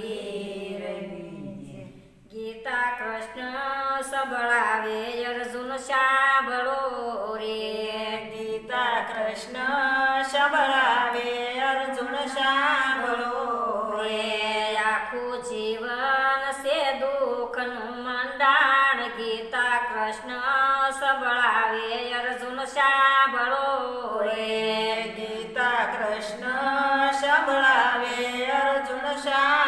વીરની ગીતા કૃષ્ણ સબળાવે અર્જુન સાંભળો રે ગીતા કૃષ્ણ શબળાવે અર્જુન સાંભળો રે આખું જીવન છે દુઃખનું મંડાણ ગીતા કૃષ્ણ સબળાવે અર્જુન સાંભળો રે ગીતા કૃષ્ણ શબળાવે અર્જુન સાંભળો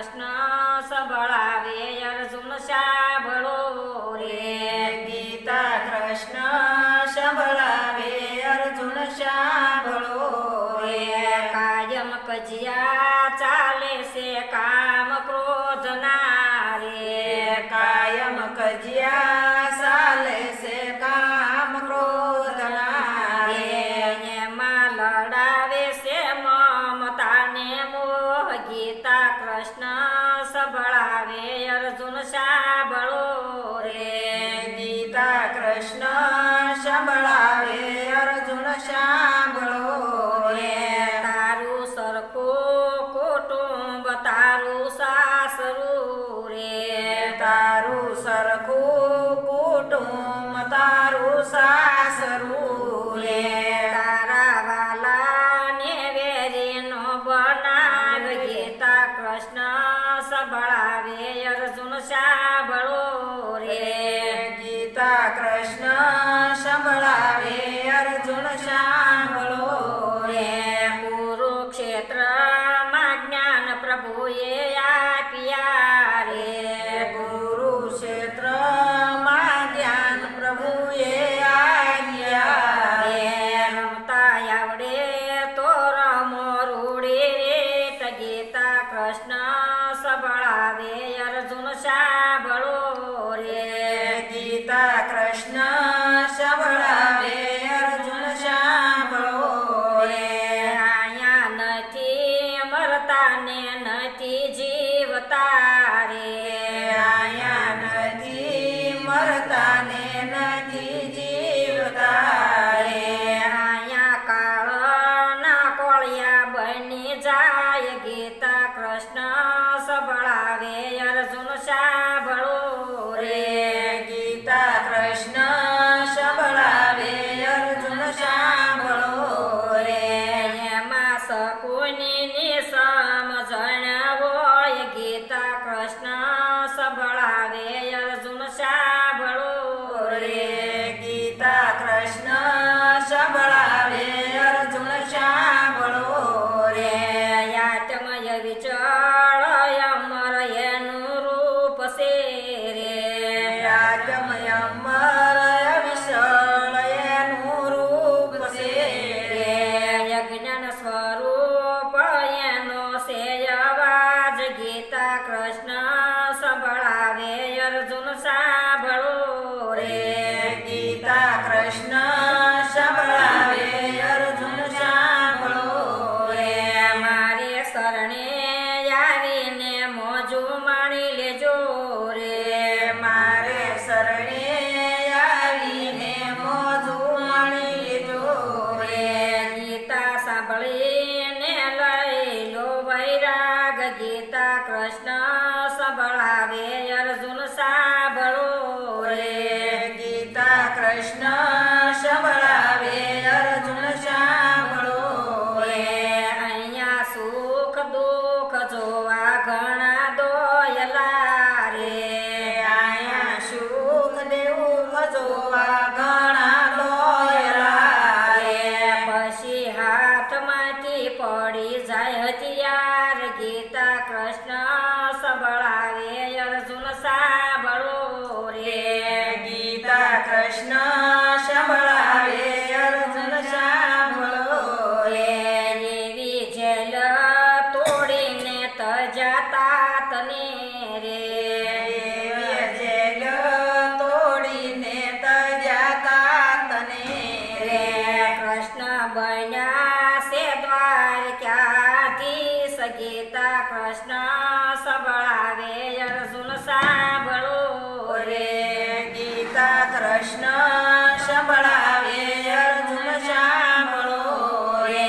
કૃષ્ણ સંભળાવે અર્જુન સાંભળો રે? ગીતા કૃષ્ણ સંભળાવે અર્જુન સાંભળો રે? કાયમ કજિયા ગીતા કૃષ્ણ, સંભળાવે અર્જુન સાંભળો રે. તારું સરખું કુટુંબ તારું સાસરું રે. તારું સરખું કુટુંબ તારું સાસરું ગીતા કૃષ્ણ સંભળાવે અર્જુન સાંભળો કૃષ્ણ સભળાવે સંભળાવે ગીતા કૃષ્ણ સંભળાવે, અર્જુન સાંભળો રે. ગીતા કૃષ્ણ સંભળાવે, અર્જુન સાંભળો રે. અહીંયા સુખ દુઃખ જોવા ઘણા દોયલા રે. અહીંયા સુખ દેવું જોવા ઘણા દોયલા રે. પછી હાથમાંથી પડી જાય હથિયાર ગીતા કૃષ્ણ સબળાવે અર્જુન સાંભળો રે. ગીતા કૃષ્ણ સબળાવે અર્જુન સાંભળો રે. એવી જેલ તોડીને તજાતા તને રે. જેલ તોડીને તજાતા તને રે. કૃષ્ણ બન્યા પ્રશ્ન સબળાવે અર્જુન સાંભળો રે. ગીતા કૃષ્ણ સંભળાવે અર્જુન સાંભળો રે.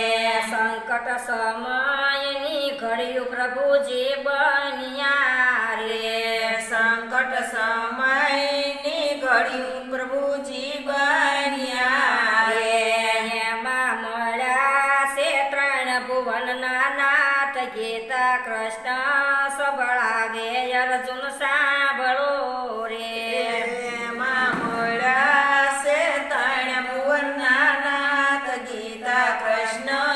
સંકટ સમયની ઘડ્યું પ્રભુજી બન્યા રે. સંકટ સમયની ઘડ્યું પ્રભુજી બન્યા રે. એમાં મળ્યા છે ત્રણ ભુવનના ગીતા કૃષ્ણ સબળાવે અર્જુન સાંભળો રે. મળ્યા છે ત્રણ ભુવનના નાથ ગીતા કૃષ્ણ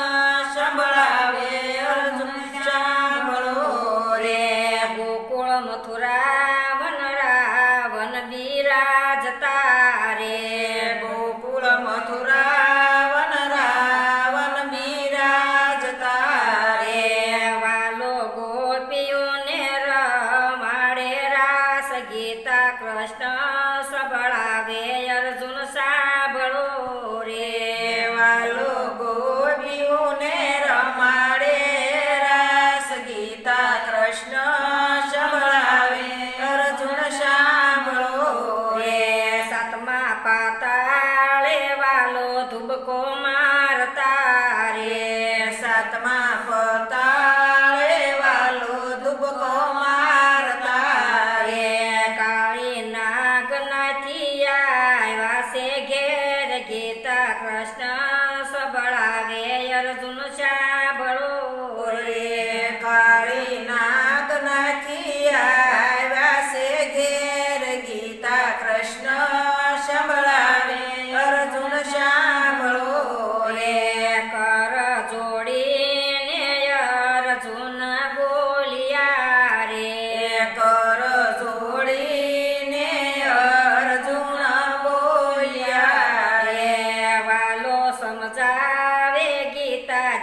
વાલો તારે સાતમા પતાળે વાલો ધુબકો મારતા રે રે કાળી નાગ નાથી આવ્યા છે ઘેર ગીતા કૃષ્ણ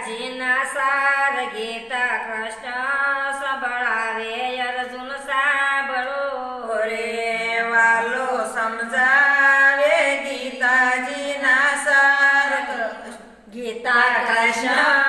ગીતાજીના સાર ગીતા કૃષ્ણ સંભળાવે અર્જુન સાંભળો. રે વાલો સમજાવે ગીતાજીના સાર ગીતા કૃષ્ણ